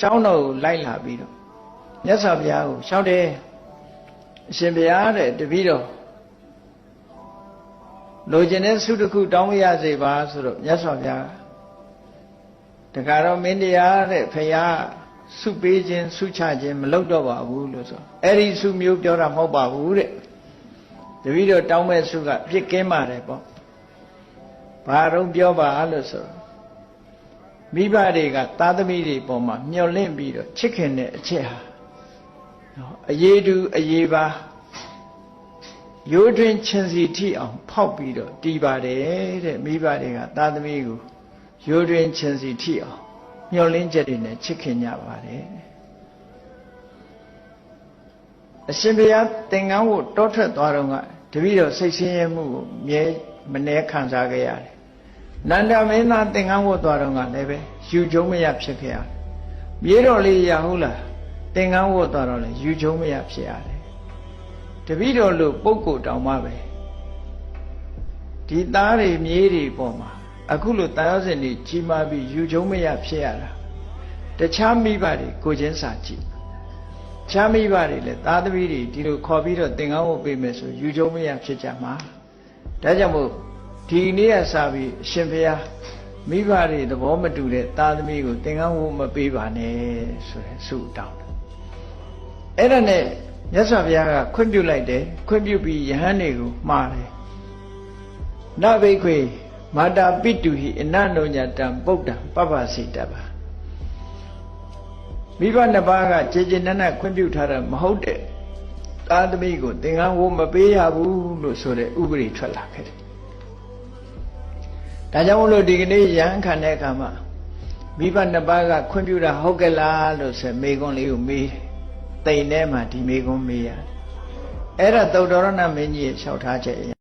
ကျောင်းတော်ကိုလိုက်လာပြီးတော့မြတ်စွာဘုရားကိုရှောက်တယ်အရှင်ဘုရားတဲ့တပည့်တော်လိုချင်တဲ့ဆုတစ်ခုတောင်းမရစေပါဆိုတော့မြတ်စွာဘုရားတခါတော့မင်းတရားတဲ့ဖရာဆုပေးခြင်းဆုချခြင်းမလုပ်တော့ပါဘူးလို့ဆိုအဲ့ဒီဆုမျိုးပြောတာမဟုတ်ပါဘူးတဲ့တပည့်တော်တောင်းမဲ့ဆုကပြစ်ကင်းပါတယ်ပေါ့ဘာတော့ပြောပါလို့ဆိုတော့ မိဘတွေကသားသမီးတွေပေါ်မှာမျှော်လင့်ပြီးတော့ချစ်ခင်တဲ့အချက်ဟာနော်အရေးတူအရေးပါရိုးတွင်ချင်စီထိအောင် ဖောက်ပြီးတော့တီးပါတယ်တဲ့မိဘတွေကသားသမီးကိုရိုးတွင်ချင်စီထိအောင်မျှော်လင့်ချက်တွေနဲ့ချစ်ခင်ကြပါတယ်အရှင်ဘုရားသင်္ကန်းကိုတောထွက်သွားတော့ကတပည့်တော်စိတ်ဆင်းရဲမှုကိုမြဲမနှဲခံစားခဲ့ရတယ် နန္ဒမင်းသားသင်္ကန်းဝတ်သွားတော့ကလည်းပဲယူကျုံမရဖြစ်ခဲ့ရတယ်မြေတော်လေးရဟုတ်လားသင်္ကန်းဝတ်သွားတော့လည်းယူကျုံမရဖြစ်ရတယ်တပည့်တော်လို့ပုဂ္ဂိုလ်တောင်မှပဲဒီသားတွေမြေးတွေပေါ်မှာအခုလိုတာယောဇဉ်တွေကြီးမားပြီးယူကျုံမရဖြစ်ရတာတခြားမိဘတွေကိုချင်းစာကြည့်ချမ်းမိဘတွေလည်းသားသမီးတွေဒီလိုခေါ်ပြီးတော့သင်္ကန်းဝတ်ပေးမယ်ဆိုယူကျုံမရဖြစ်ကြမှာဒါကြောင့်မို့ ဒီနေ့ကစပြီးအရှင်ဘုရားမိဘတွေသဘောမတူတဲ့သားသမီးကိုသင်္ကန်းဝတ်မပေးပါနဲ့ဆိုတဲ့ဆုတောင်းတယ်အဲ့ဒါနဲ့မြတ်စွာဘုရားကခွင့်ပြုလိုက်တယ်ခွင့်ပြုပြီးယဟန်တွေကိုမှားတယ်နဘိခွေမာတာပိတုဟိအနန္တောညတံပုဒ္ဒံပပ္ပစိတ္တပါမိဘနှစ်ပါးကခြေခြေနက်နက်ခွင့်ပြုထားတာမဟုတ်တဲ့သားသမီးကိုသင်္ကန်းဝတ်မပေးရဘူးလို့ဆိုတဲ့ဥပဒေထွက်လာခဲ့တယ် ဒါကြောင့်မလို့ဒီကနေ့ရဟန်းခံတဲ့အခါမှာမိဘနှစ်ပါးကခွင့်ပြုတာဟုတ်ကဲ့လားလို့ဆိုမေခွန်းလေးကိုမေးတယ်တိမ်ထဲမှာဒီမေခွန်းမေးရတယ်အဲ့ဒါသုတ္တရဏမင်းကြီးရဲ့လျှောက်ထားချက်